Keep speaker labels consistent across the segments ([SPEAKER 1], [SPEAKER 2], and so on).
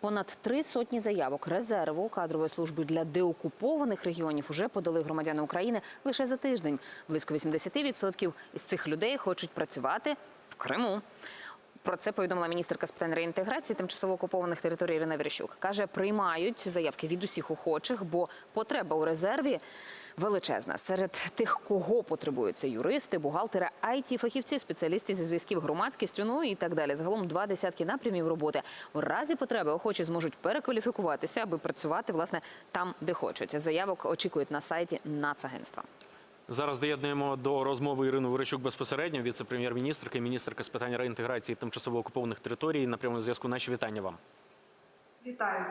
[SPEAKER 1] Понад три сотні заявок резерву кадрової служби для деокупованих регіонів уже подали громадяни України лише за тиждень. Близько 80% із цих людей хочуть працювати в Криму. Про це повідомила міністерка з питань реінтеграції тимчасово окупованих територій Ірина Верещук. Каже, приймають заявки від усіх охочих, бо потреба у резерві величезна. Серед тих, кого потребують, це юристи, бухгалтери, it фахівці, спеціалісти зі зв'язків громадськістю, ну і так далі. Загалом два десятки напрямів роботи. У разі потреби охочі зможуть перекваліфікуватися, аби працювати власне там, де хочуть. Заявок очікують на сайті Нацагентства.
[SPEAKER 2] Зараз доєднуємо до розмови Ірину Верещук безпосередньо, віце-прем'єр-міністрка і міністерка з питань реінтеграції тимчасово окупованих територій. На прямому зв'язку наші вітання вам.
[SPEAKER 3] Вітаю.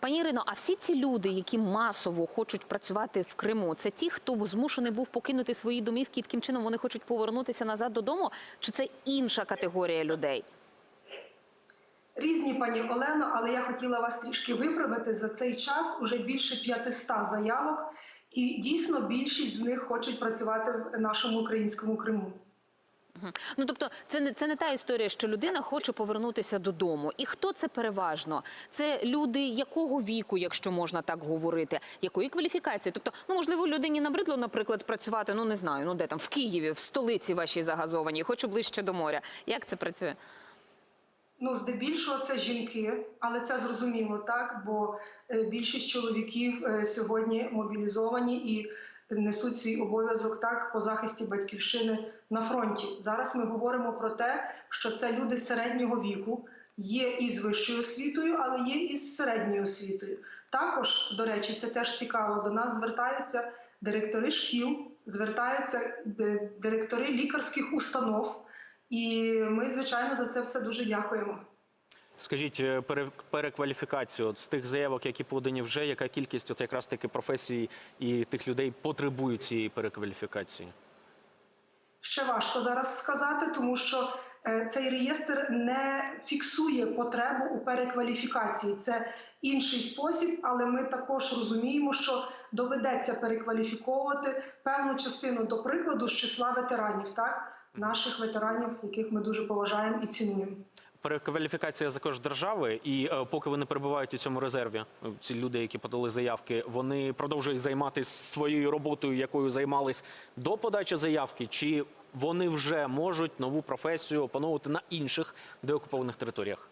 [SPEAKER 1] Пані Ірино, а всі ці люди, які масово хочуть працювати в Криму, це ті, хто змушений був покинути свої домівки, і таким чином вони хочуть повернутися назад додому? Чи це інша категорія людей?
[SPEAKER 3] Різні пані Олено, але я хотіла вас трішки виправити за цей час. Уже більше 500 заявок, і дійсно більшість з них хочуть працювати в нашому українському Криму.
[SPEAKER 1] Ну тобто, це не це не та історія, що людина хоче повернутися додому. І хто це переважно? Це люди якого віку, якщо можна так говорити, якої кваліфікації? Тобто, ну можливо, людині набридло, наприклад, працювати, ну не знаю, ну де там в Києві, в столиці вашій загазованій, хочу ближче до моря. Як це працює?
[SPEAKER 3] Ну, здебільшого це жінки, але це зрозуміло так, бо е, більшість чоловіків е, сьогодні мобілізовані і несуть свій обов'язок так по захисті батьківщини на фронті. Зараз ми говоримо про те, що це люди середнього віку, є і з вищою освітою, але є і з середньою освітою. Також, до речі, це теж цікаво. До нас звертаються директори шкіл, звертаються директори лікарських установ. І ми, звичайно, за це все дуже дякуємо.
[SPEAKER 2] Скажіть, е, перекваліфікацію от з тих заявок, які подані вже, яка кількість от якраз таки професій і тих людей потребують цієї перекваліфікації?
[SPEAKER 3] Ще важко зараз сказати, тому що е, цей реєстр не фіксує потребу у перекваліфікації. Це інший спосіб, але ми також розуміємо, що доведеться перекваліфіковувати певну частину, до прикладу, з числа ветеранів, так наших ветеранів, яких ми дуже поважаємо і цінуємо.
[SPEAKER 2] Перекваліфікація також держави, і е, поки вони перебувають у цьому резерві, е, ці люди, які подали заявки, вони продовжують займатися своєю роботою, якою займались до подачі заявки, чи вони вже можуть нову професію опановувати на інших деокупованих територіях?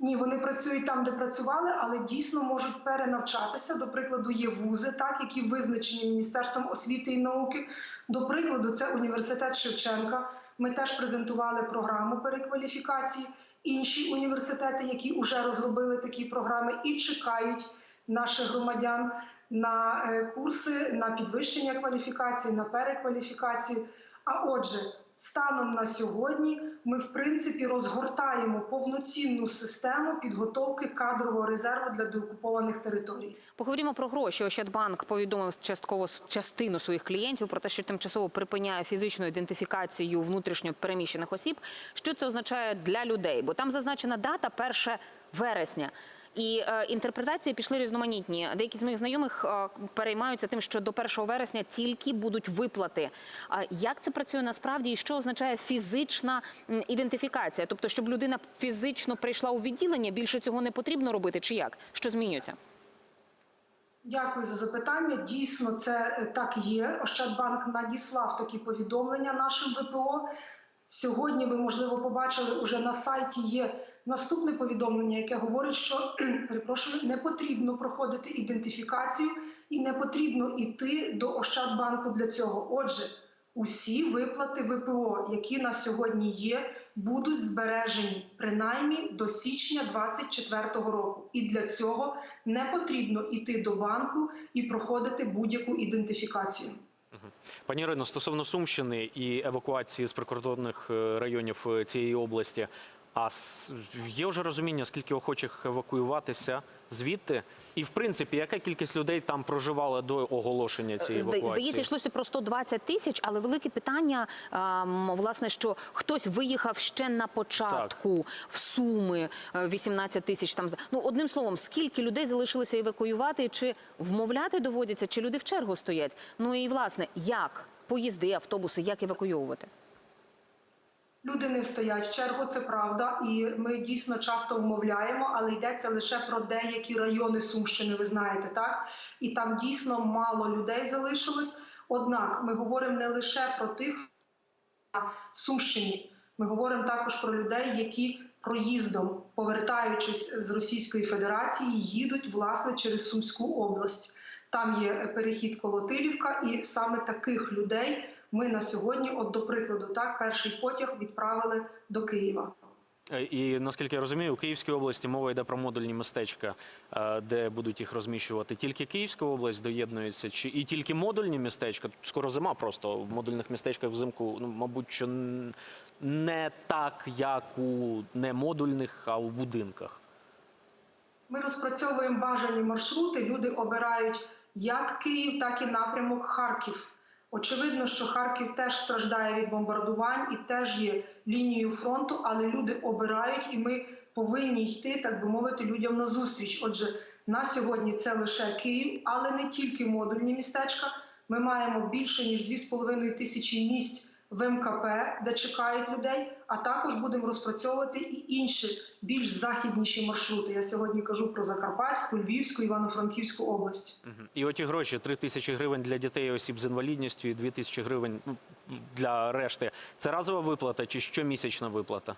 [SPEAKER 3] Ні, вони працюють там, де працювали, але дійсно можуть перенавчатися. До прикладу, є вузи, так які визначені Міністерством освіти і науки. До прикладу, це університет Шевченка. Ми теж презентували програму перекваліфікації. Інші університети, які вже розробили такі програми і чекають наших громадян на е, курси, на підвищення кваліфікації, на перекваліфікацію. А отже, станом на сьогодні ми в принципі розгортаємо повноцінну систему підготовки кадрового резерву для деокупованих територій.
[SPEAKER 1] Поговоримо про гроші. Ощадбанк повідомив частково частину своїх клієнтів про те, що тимчасово припиняє фізичну ідентифікацію внутрішньо переміщених осіб. Що це означає для людей? Бо там зазначена дата 1 вересня. І е, інтерпретації пішли різноманітні. Деякі з моїх знайомих е, переймаються тим, що до 1 вересня тільки будуть виплати. А як це працює насправді, і що означає фізична ідентифікація? Тобто, щоб людина фізично прийшла у відділення, більше цього не потрібно робити, чи як? Що змінюється?
[SPEAKER 3] Дякую за запитання. Дійсно, це е, так є. Ощадбанк надіслав такі повідомлення нашим ВПО. Сьогодні ви, можливо, побачили уже на сайті є наступне повідомлення, яке говорить, що перепрошую, не потрібно проходити ідентифікацію і не потрібно йти до Ощадбанку для цього. Отже, усі виплати ВПО, які на сьогодні є, будуть збережені принаймні до січня 2024 року. І для цього не потрібно йти до банку і проходити будь-яку ідентифікацію.
[SPEAKER 2] Пані Ірино, стосовно Сумщини і евакуації з прикордонних е, районів е, цієї області, а є вже розуміння, скільки охочих евакуюватися звідти? І в принципі, яка кількість людей там проживала до оголошення цієї евакуації?
[SPEAKER 1] Здається, йшлося про 120 тисяч, але велике питання, власне, що хтось виїхав ще на початку в Суми, е, 18 тисяч там. Ну, одним словом, скільки людей залишилося евакуювати, чи вмовляти доводяться, чи люди в чергу стоять? Ну і власне, як поїзди, автобуси, як евакуйовувати?
[SPEAKER 3] Люди не встоять в чергу, це правда, і ми дійсно часто вмовляємо, але йдеться лише про деякі райони Сумщини. Ви знаєте, так і там дійсно мало людей залишилось. Однак ми говоримо не лише про тих на Сумщині. Ми говоримо також про людей, які проїздом, повертаючись з Російської Федерації, їдуть власне через Сумську область. Там є перехід Колотилівка, і саме таких людей ми на сьогодні, от до прикладу, так перший потяг відправили до Києва.
[SPEAKER 2] Е, І наскільки я розумію, у Київській області мова йде про модульні містечка, е, де будуть їх розміщувати. Тільки Київська область доєднується, чи і тільки модульні містечка. Скоро зима просто в модульних містечках взимку, ну мабуть, що не так, як у не модульних, а у будинках.
[SPEAKER 3] Ми розпрацьовуємо бажані маршрути. Люди обирають як Київ, так і напрямок Харків. Очевидно, що Харків теж страждає від бомбардувань і теж є лінією фронту, але люди обирають, і ми повинні йти, так би мовити, людям на зустріч. Отже, на сьогодні це лише Київ, але не тільки модульні містечка. Ми маємо більше ніж 2,5 тисячі місць в МКП, де чекають людей. А також будемо розпрацьовувати і інші більш західніші маршрути. Я сьогодні кажу про Закарпатську, Львівську, Івано-Франківську область.
[SPEAKER 2] І оті гроші 3 тисячі гривень для дітей і осіб з інвалідністю і 2 тисячі гривень ну, для решти. Це разова виплата чи щомісячна виплата?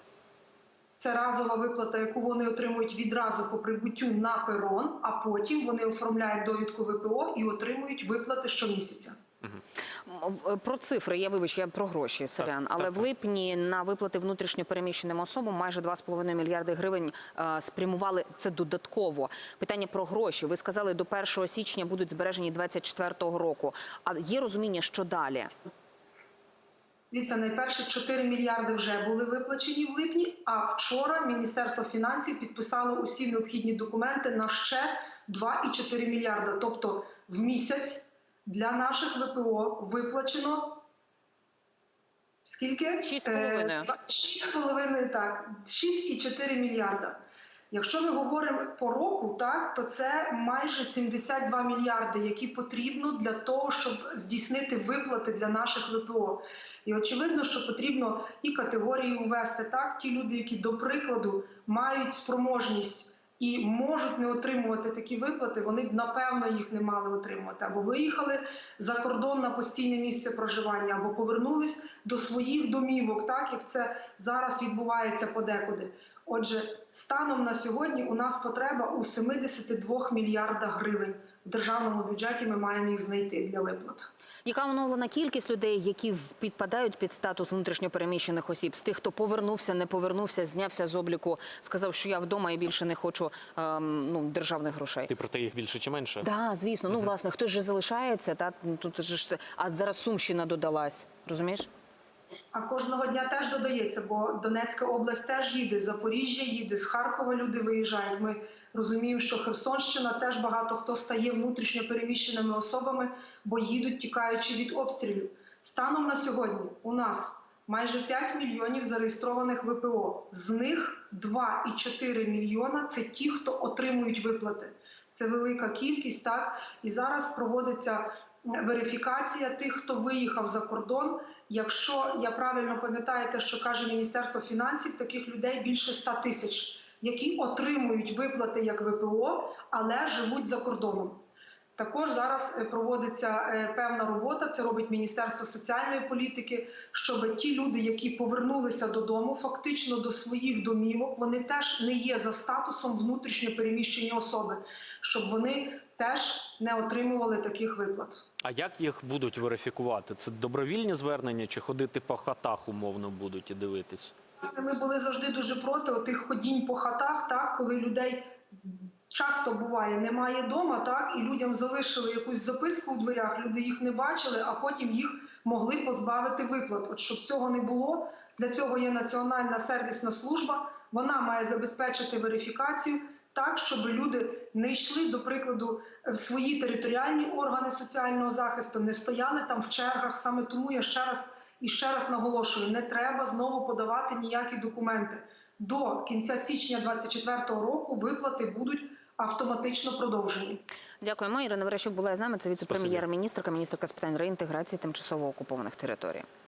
[SPEAKER 3] Це разова виплата, яку вони отримують відразу по прибуттю на перон, а потім вони оформляють довідку ВПО і отримують виплати щомісяця.
[SPEAKER 1] Про цифри, я вибач, я про гроші, сорян. Але
[SPEAKER 2] так,
[SPEAKER 1] в липні на виплати внутрішньо переміщеним особам майже 2,5 мільярди гривень е, спрямували. Це додатково. Питання про гроші. Ви сказали, до 1 січня будуть збережені 24-го року. А є розуміння, що далі?
[SPEAKER 3] Дивіться, найперше 4 мільярди вже були виплачені в липні. А вчора Міністерство фінансів підписало усі необхідні документи на ще 2,4 мільярда. Тобто в місяць для наших ВПО виплачено скільки?
[SPEAKER 1] Шість з половиною.
[SPEAKER 3] Е, так. 6,4 мільярда. Якщо ми говоримо по року, так то це майже 72 мільярди, які потрібно для того, щоб здійснити виплати для наших ВПО. І очевидно, що потрібно і категорії ввести так. Ті люди, які до прикладу мають спроможність і можуть не отримувати такі виплати, вони б напевно їх не мали отримувати або виїхали за кордон на постійне місце проживання, або повернулись до своїх домівок, так як це зараз відбувається подекуди. Отже, станом на сьогодні у нас потреба у 72 мільярдах гривень. В державному бюджеті ми маємо їх знайти для виплат.
[SPEAKER 1] Яка оновлена кількість людей, які підпадають під статус внутрішньопереміщених осіб, з тих, хто повернувся, не повернувся, знявся з обліку, сказав, що я вдома і більше не хочу ем, ну, державних грошей.
[SPEAKER 2] Ти про те їх більше чи менше?
[SPEAKER 1] Так, звісно. Ну, власне, хтось же залишається, та ну, тут же ж а зараз Сумщина додалась. Розумієш?
[SPEAKER 3] А кожного дня теж додається, бо Донецька область теж їде, з Запоріжжя їде, з Харкова люди виїжджають. Ми розуміємо, що Херсонщина теж багато хто стає внутрішньо переміщеними особами, бо їдуть, тікаючи від обстрілів. Станом на сьогодні у нас майже 5 мільйонів зареєстрованих ВПО. З них 2,4 мільйона це ті, хто отримують виплати. Це велика кількість, так і зараз проводиться верифікація тих, хто виїхав за кордон. Якщо я правильно пам'ятаю те, що каже Міністерство фінансів, таких людей більше 100 тисяч, які отримують виплати як ВПО, але живуть за кордоном. Також зараз е, проводиться е, певна робота. Це робить Міністерство соціальної політики, щоб ті люди, які повернулися додому, фактично до своїх домівок, вони теж не є за статусом внутрішньо переміщені особи, щоб вони теж не отримували таких виплат.
[SPEAKER 2] А як їх будуть верифікувати? Це добровільні звернення чи ходити по хатах умовно будуть і дивитись?
[SPEAKER 3] Ми були завжди дуже проти тих ходінь по хатах, так коли людей часто буває немає дома, так і людям залишили якусь записку у дверях. Люди їх не бачили, а потім їх могли позбавити виплат. От щоб цього не було, для цього є національна сервісна служба. Вона має забезпечити верифікацію так, щоб люди не йшли, до прикладу, в свої територіальні органи соціального захисту, не стояли там в чергах. Саме тому я ще раз і ще раз наголошую: не треба знову подавати ніякі документи. До кінця січня 2024 року виплати будуть автоматично продовжені.
[SPEAKER 1] Дякуємо. Ірина Верещук була з нами. Це віце-прем'єр-міністрка, міністерка з питань реінтеграції тимчасово окупованих територій.